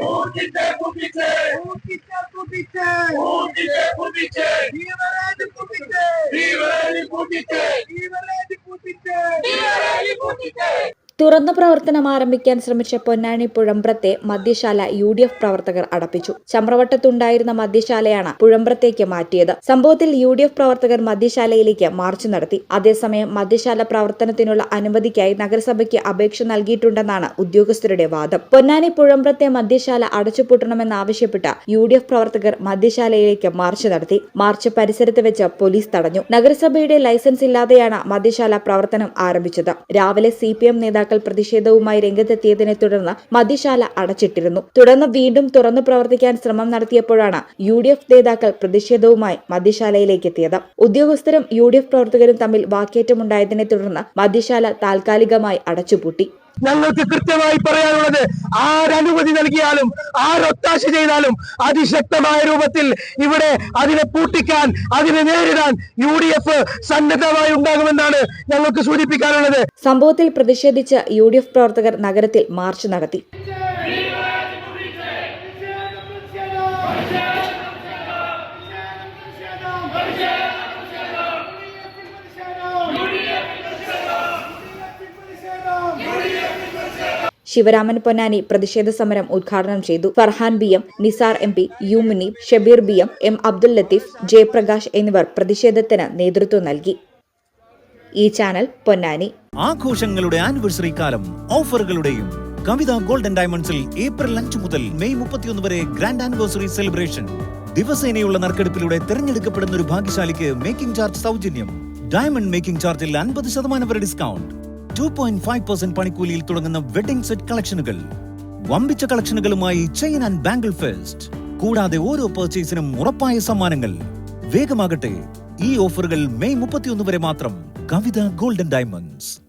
കുതിച്ച് കുതിച്ച് കുതിച്ച് കുതിച്ച് കുതിച്ച് കുതിച്ച് കുതിച്ച് ജീവരാജ് കുതിച്ച് തീവ്രവാദി കുതിച്ച് ജീവരാജ് കുതിച്ച് തീവ്രവാദി കുതിച്ച് തുറന്ന പ്രവർത്തനം ആരംഭിക്കാൻ ശ്രമിച്ച പൊന്നാനി പുഴമ്പ്രത്തെ മദ്യശാല യു ഡി എഫ് പ്രവർത്തകർ അടപ്പിച്ചു. ചമ്രവട്ടത്തുണ്ടായിരുന്ന മദ്യശാലയാണ് പുഴമ്പ്രത്തേക്ക് മാറ്റിയത്. സംഭവത്തിൽ യു ഡി എഫ് പ്രവർത്തകർ മദ്യശാലയിലേക്ക് മാർച്ച് നടത്തി. അതേസമയം മദ്യശാല പ്രവർത്തനത്തിനുള്ള അനുമതിക്കായി നഗരസഭയ്ക്ക് അപേക്ഷ നൽകിയിട്ടുണ്ടെന്നാണ് ഉദ്യോഗസ്ഥരുടെ വാദം. പൊന്നാനി പുഴമ്പ്രത്തെ മദ്യശാല അടച്ചുപൂട്ടണമെന്നാവശ്യപ്പെട്ട് യു ഡി എഫ് പ്രവർത്തകർ മദ്യശാലയിലേക്ക് മാർച്ച് നടത്തി. മാർച്ച് പരിസരത്ത് വെച്ച് പോലീസ് തടഞ്ഞു. നഗരസഭയുടെ ലൈസൻസ് ഇല്ലാതെയാണ് മദ്യശാല പ്രവർത്തനം ആരംഭിച്ചത്. രാവിലെ സി പി എം നേതാക്കൾ പ്രതിഷേധവുമായി രംഗത്തെത്തിയതിനെ തുടർന്ന് മദ്യശാല അടച്ചിട്ടിരുന്നു. തുടർന്ന് വീണ്ടും തുറന്നു പ്രവർത്തിക്കാൻ ശ്രമം നടത്തിയപ്പോഴാണ് യു ഡി എഫ് നേതാക്കൾ പ്രതിഷേധവുമായി മദ്യശാലയിലേക്ക് എത്തിയത് ഉദ്യോഗസ്ഥരും യു ഡി എഫ് പ്രവർത്തകരും തമ്മിൽ വാക്കേറ്റമുണ്ടായതിനെ തുടർന്ന് മദ്യശാല താൽക്കാലികമായി അടച്ചുപൂട്ടി. ഞങ്ങൾക്ക് കൃത്യമായി പറയാനുള്ളത് ആരനുമതി നൽകിയാലും ആരൊത്താശ ചെയ്താലും അതിശക്തമായ രൂപത്തിൽ ഇവിടെ അതിനെ പൂട്ടിക്കാൻ അതിനെ നേരിടാൻ യു ഡി എഫ് സന്നദ്ധമായി ഉണ്ടാകുമെന്നാണ് ഞങ്ങൾക്ക് സൂചിപ്പിക്കാനുള്ളത്. സംഭവത്തിൽ പ്രതിഷേധിച്ച് യു ഡി എഫ് പ്രവർത്തകർ നഗരത്തിൽ മാർച്ച് നടത്തി. ശിവരാമൻ പൊന്നാനി പ്രതിഷേധ സമരം ഉദ്ഘാടനം ചെയ്തു. Farhan B M Nisar M P U Muneeb Shabeer B M M Abdul Latheef Jayaprakash എന്നിവർ പ്രതിഷേധത്തിന് നേതൃത്വം നൽകി. ഈ ചാനൽ പൊന്നാനി. ആഘോഷങ്ങളുടെ ആനിവേഴ്സറി കാലം ഓഫറുകളുടെയും കവിത ഗോൾഡൻ ഡയമണ്ട്സിൽ ഏപ്രിൽ അഞ്ച് മുതൽ മെയ് മുപ്പത്തിയൊന്ന് വരെ ഗ്രാൻഡ് ആനിവേഴ്സറി സെലിബ്രേഷൻ. ദിവസേനയുള്ള നറുക്കെടുപ്പിലൂടെ തിരഞ്ഞെടുക്കപ്പെടുന്ന ഒരു ഭാഗ്യശാലിക്ക് മേക്കിംഗ് ചാർജ് സൗജന്യം. ഡയമണ്ട് മേക്കിംഗ് ചാർജിൽ അൻപത് ശതമാനം വരെ discount. Two point five percent പണിക്കൂലിയിൽ തുടങ്ങുന്ന വെഡിംഗ് സെറ്റ് കളക്ഷനുകൾ വമ്പിച്ച കളക്ഷനുകളുമായി ചെയിൻ ആൻഡ് ബാംഗിൾ ഫെസ്റ്റ് കൂടാതെ ഓരോ പർച്ചേസിനും ഉറപ്പായ സമ്മാനങ്ങൾ. വേഗമാകട്ടെ ഈ ഓഫറുകൾ മെയ് മുപ്പത്തിയൊന്ന് വരെ മാത്രം കവിത ഗോൾഡൻ ഡയമണ്ട്സ്.